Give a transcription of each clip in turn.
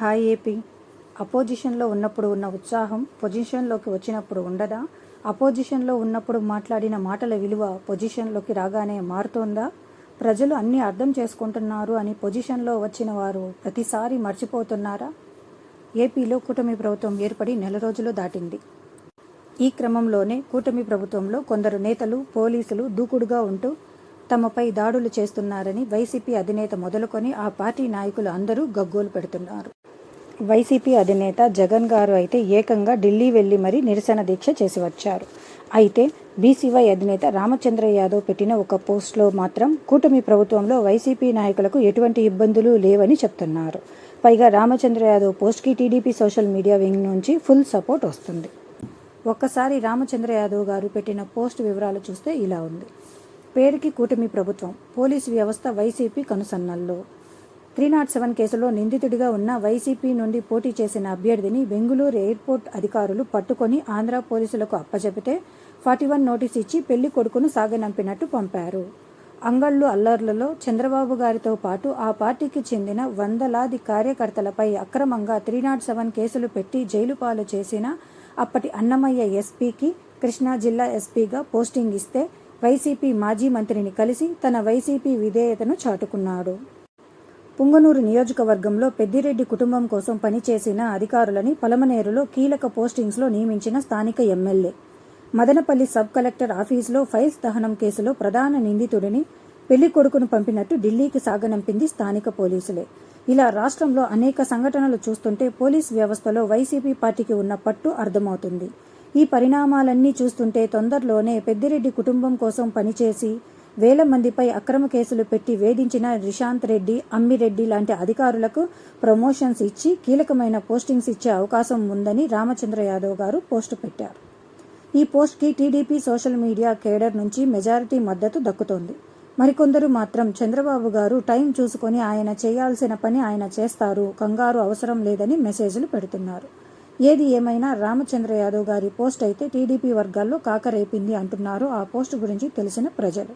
Hi AP. అపోజిషన్లో ఉన్నప్పుడు ఉన్న ఉత్సాహం పొజిషన్లోకి వచ్చినప్పుడు ఉండదా? అపోజిషన్లో ఉన్నప్పుడు మాట్లాడిన మాటల విలువ పొజిషన్లోకి రాగానే మారుతోందా? ప్రజలు అన్నీ అర్థం చేసుకుంటున్నారు అని పొజిషన్లో వచ్చిన వారు ప్రతిసారి మర్చిపోతున్నారా? ఏపీలో కూటమి ప్రభుత్వం ఏర్పడి నెల రోజులు దాటింది. ఈ క్రమంలోనే కూటమి ప్రభుత్వంలో కొందరు నేతలు పోలీసులు దూకుడుగా ఉంటూ తమపై దాడులు చేస్తున్నారని వైసీపీ అధినేత మొదలుకొని ఆ పార్టీ నాయకులు అందరూ గగ్గోలు పెడుతున్నారు. వైసీపీ అధినేత జగన్ గారు అయితే ఏకంగా ఢిల్లీ వెళ్ళి మరీ నిరసన దీక్ష చేసి వచ్చారు. అయితే బీసీవై అధినేత రామచంద్ర యాదవ్ పెట్టిన ఒక పోస్ట్లో మాత్రం కూటమి ప్రభుత్వంలో వైసీపీ నాయకులకు ఎటువంటి ఇబ్బందులు లేవని చెప్తున్నారు. పైగా రామచంద్ర యాదవ్ పోస్ట్కి టీడీపీ సోషల్ మీడియా వింగ్ నుంచి ఫుల్ సపోర్ట్ వస్తుంది. ఒక్కసారి రామచంద్ర యాదవ్ గారు పెట్టిన పోస్ట్ వివరాలు చూస్తే ఇలా ఉంది. పేరుకి కూటమి ప్రభుత్వం పోలీసు వ్యవస్థ వైసీపీ కనుసన్నల్లో. త్రీ నాట్ సెవెన్ కేసులో నిందితుడిగా ఉన్న వైసీపీ నుండి పోటీ చేసిన అభ్యర్థిని బెంగుళూరు ఎయిర్పోర్ట్ అధికారులు పట్టుకొని ఆంధ్ర పోలీసులకు అప్పచెపితే ఫార్టీ వన్ నోటీస్ ఇచ్చి పెళ్ళి కొడుకును సాగనంపినట్టు పంపారు. అంగళ్ళు అల్లర్లలో చంద్రబాబు గారితో పాటు ఆ పార్టీకి చెందిన వందలాది కార్యకర్తలపై అక్రమంగా త్రీ నాట్ సెవెన్ కేసులు పెట్టి జైలు పాలు చేసిన అప్పటి అన్నమయ్య ఎస్పీకి కృష్ణా జిల్లా ఎస్పీగా పోస్టింగ్ ఇస్తే వైసీపీ మాజీ మంత్రిని కలిసి తన వైసీపీ విధేయతను చాటుకున్నాడు. పుంగనూరు నియోజకవర్గంలో పెద్దిరెడ్డి కుటుంబం కోసం పనిచేసిన అధికారులని పలమనేరులో కీలక పోస్టింగ్స్లో నియమించిన స్థానిక ఎమ్మెల్యే. మదనపల్లి సబ్ కలెక్టర్ ఆఫీసులో ఫైల్స్ దహనం కేసులో ప్రధాన నిందితుడిని పెళ్ళి కొడుకును పంపినట్టు ఢిల్లీకి సాగనంపింది స్థానిక పోలీసులే. ఇలా రాష్ట్రంలో అనేక సంఘటనలు చూస్తుంటే పోలీస్ వ్యవస్థలో వైసీపీ పార్టీకి ఉన్న పట్టు అర్థమవుతుంది. ఈ పరిణామాలన్నీ చూస్తుంటే తొందరలోనే పెద్దిరెడ్డి కుటుంబం కోసం పనిచేసి వేల మందిపై అక్రమ కేసులు పెట్టి వేధించిన రిషాంత్ రెడ్డి అమ్మిరెడ్డి లాంటి అధికారులకు ప్రమోషన్స్ ఇచ్చి కీలకమైన పోస్టింగ్స్ ఇచ్చే అవకాశం ఉందని రామచంద్ర యాదవ్ గారు పోస్టు పెట్టారు. ఈ పోస్ట్కి టీడీపీ సోషల్ మీడియా కేడర్ నుంచి మెజారిటీ మద్దతు దక్కుతోంది. మరికొందరు మాత్రం చంద్రబాబు గారు టైం చూసుకొని ఆయన చేయాల్సిన పని ఆయన చేస్తారు కంగారు అవసరం లేదని మెసేజ్లు పెడుతున్నారు. ఏది ఏమైనా రామచంద్ర యాదవ్ గారి పోస్ట్ అయితే టీడీపీ వర్గాల్లో కాకరేపింది అంటున్నారు ఆ పోస్ట్ గురించి తెలిసిన ప్రజలు.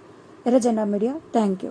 रजना मीडिया थैंक यू।